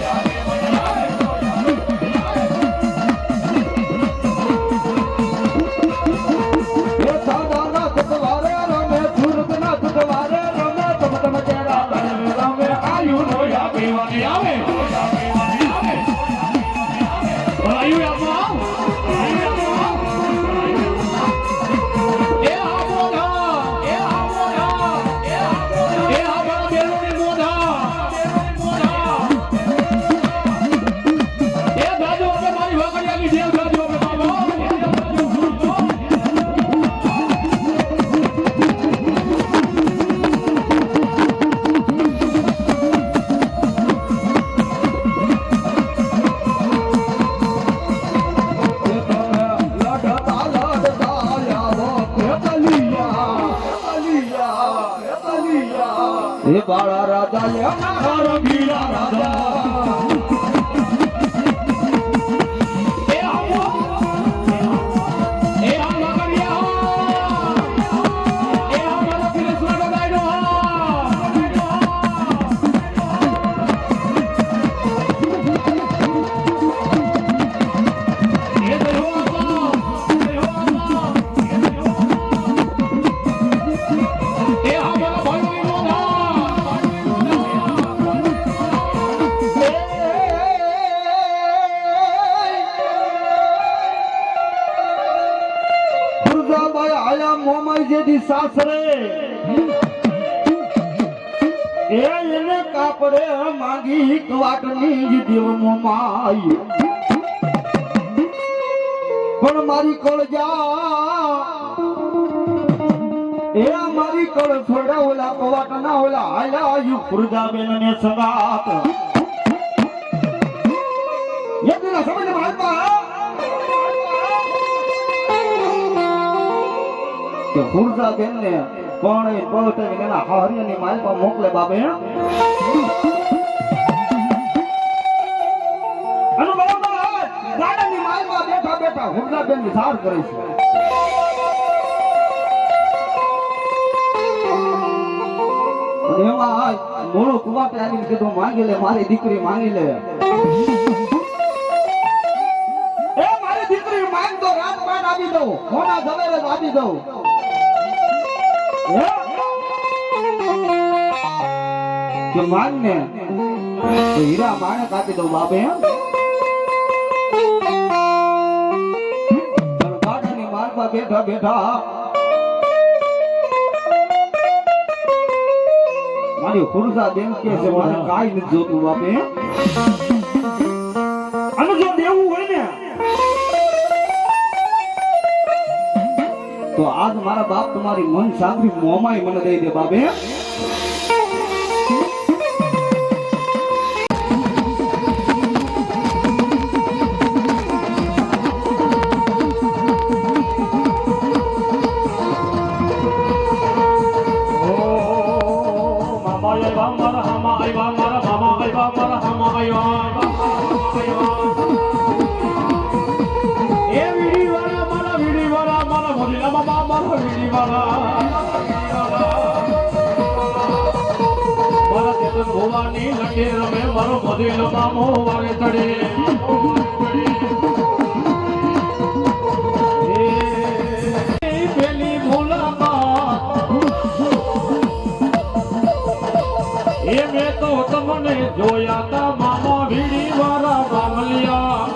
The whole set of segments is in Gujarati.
એ મોમાઈ જેથી સાસરે એ એને કાપડે માંગી કવાટની જ દેવ મોમાઈ પણ મારી કળજા, એ મારી કળ છોડા ઓલા કવાટ ના ઓલા, હાલ્યા આયુ ખુરદાબેન ને સંગાત યદના સમજ કે ખુરદા બેન ને એના હારિયાની બેન વિચાર કરે છે. માંગી લે, મારી દીકરી માંગી લે. એ મારી દીકરી માંગ તો રાજપાટ આપી દઉં મોટા ઝવેર આપી દઉં? હીરા માણેક આપી દઉં બાપે એમ ગાડાની બેઠા બેઠા મારી પુરુષા બેન કે છે, મારે કાંઈ નથી જોતું બાપે આજ મારા બાપ તમારી મન સાંભળી મોમાય મને દઈ દે બાપે. મામો વાગે એ પેલી મુલાકાત એ મેં તો તમને જોયા તા, મામા વીડી વાળા બામલિયા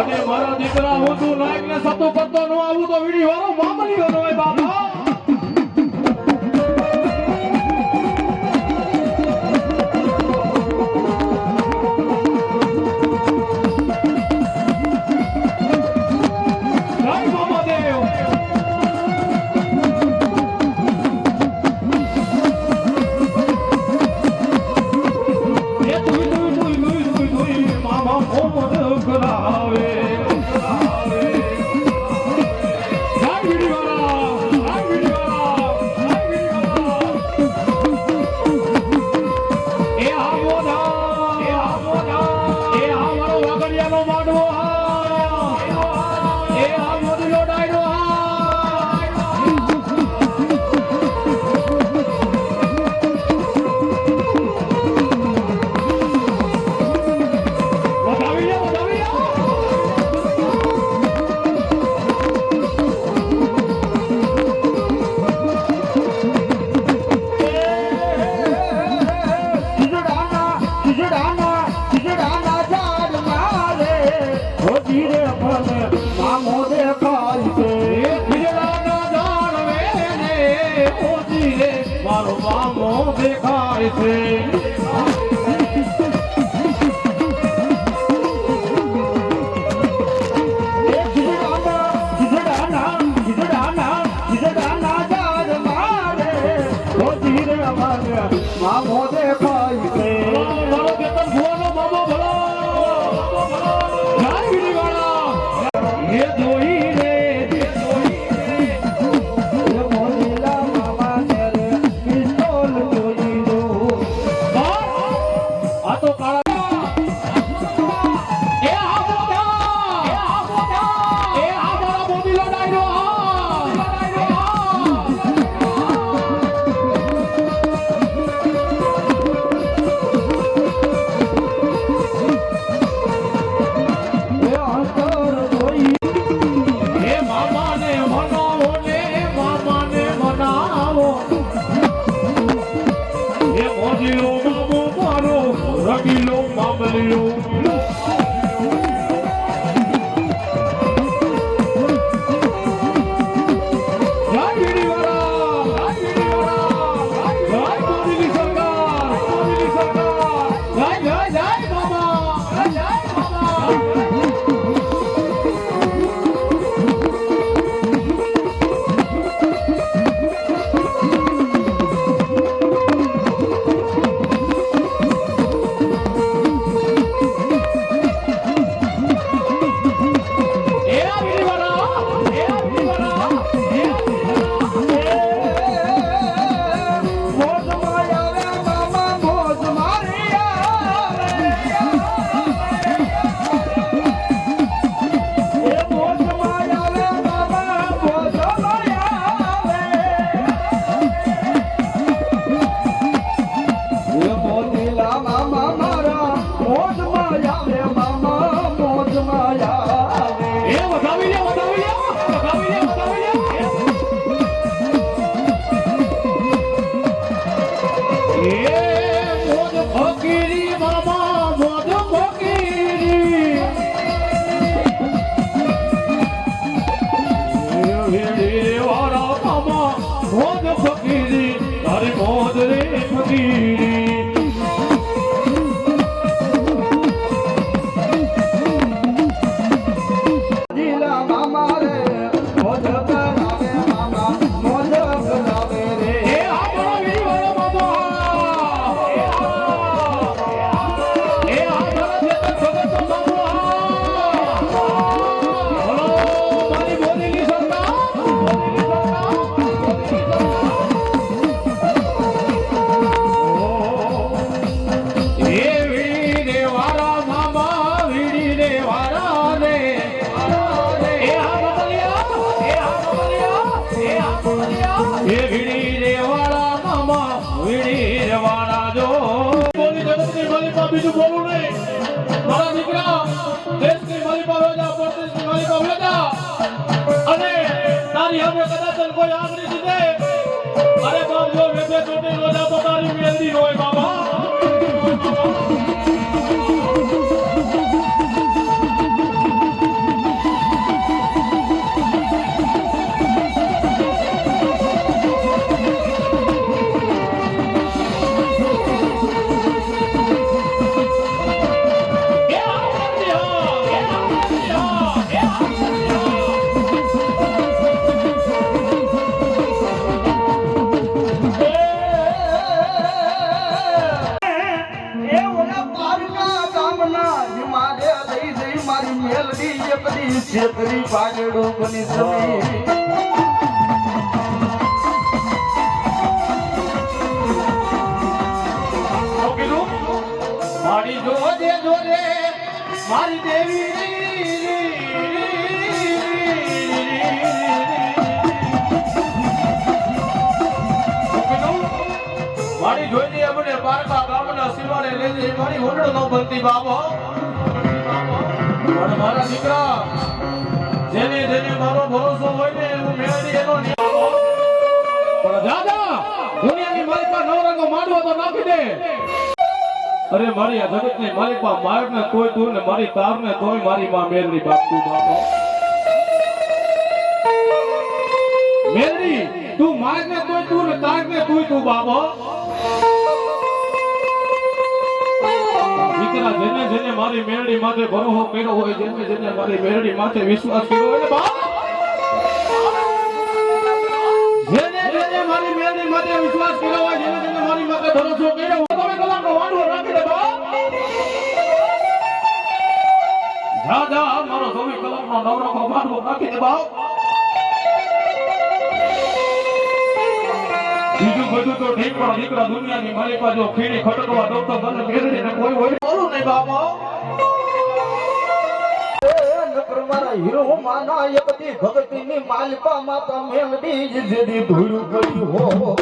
અને મારા દીકરા હું તું નાયક ને સતું કરતો ન આવું તો વીડી વાળો ભગવાન મા મોદે ফকিরি তার মদ রে તારી હવે કદાચ કોઈ આંગળી દીધે એક છેતરી પાગડો બની સમી મારી જોજે જોજે મારી દેવી અમને પારકા ગામના લઈ જઈ, મારી ઓરડો નો બનતી બાબો પણ મારા હોય ને અરે મારી માલિકા માર ને તોય તું ને મારી તાર ને તોય મારી માં મેલડી બાપ તું બાપો મેલડી તું માર ને તોય તું ને તાર ને તુંય તું બાપો દીકરા જેને જેને મારી મેરડી માથે ભરોસો કર્યો હોય, જેને જેને મારી મેરડી માથે વિશ્વાસ કર્યો હોય જેને જેને મારી મેલડી માથે વિશ્વાસ જા જા મારો ચોવીસ કલાકનો વાંઢો રાખી દે બાપ! બધું તો ઠીક, પણ દીકરા દુનિયાની માલિકા જો ખીણી ખટકવા દો તો મને ને કોઈ હોય. બોલું નહીં બાપા. હીરો માના એક દી ભગતીની માલિકા માતા મેલડી જ જેદી ધૂળ ગઈ હો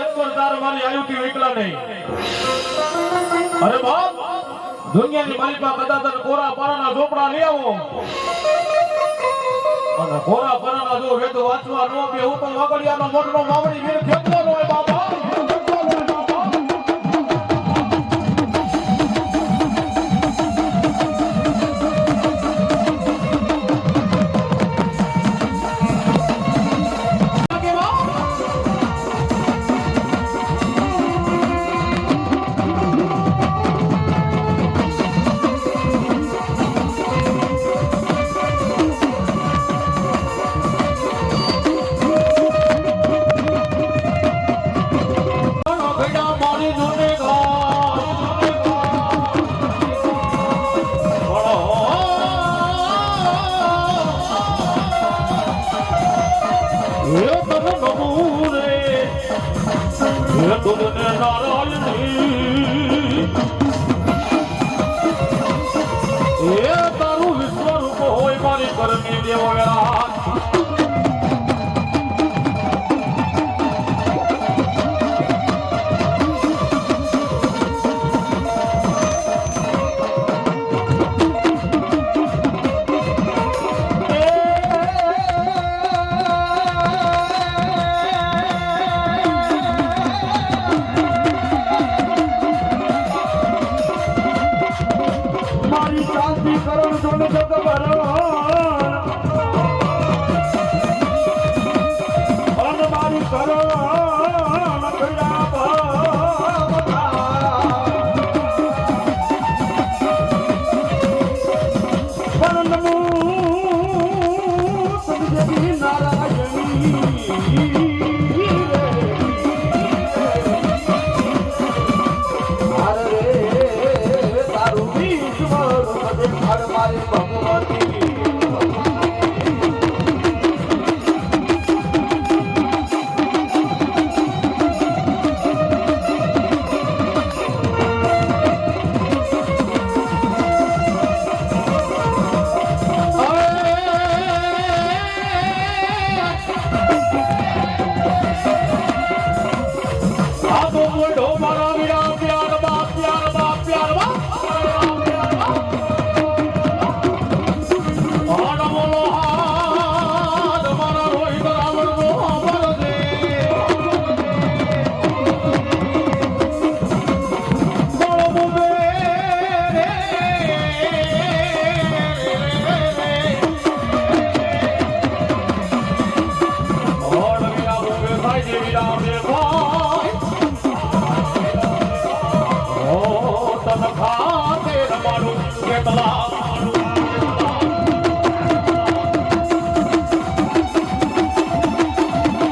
ઈશ્વર મારી અરે બાપ, દુનિયાની માલિકા કદાચ તને કોરા પારાના ઝોપડા આવો. અને કોરા પારાના જો વેદ વાંચવા નો બે, હું તો વાગડિયાનો મોટનો માવડી વીર બાપા. করণ তুমি যত পারো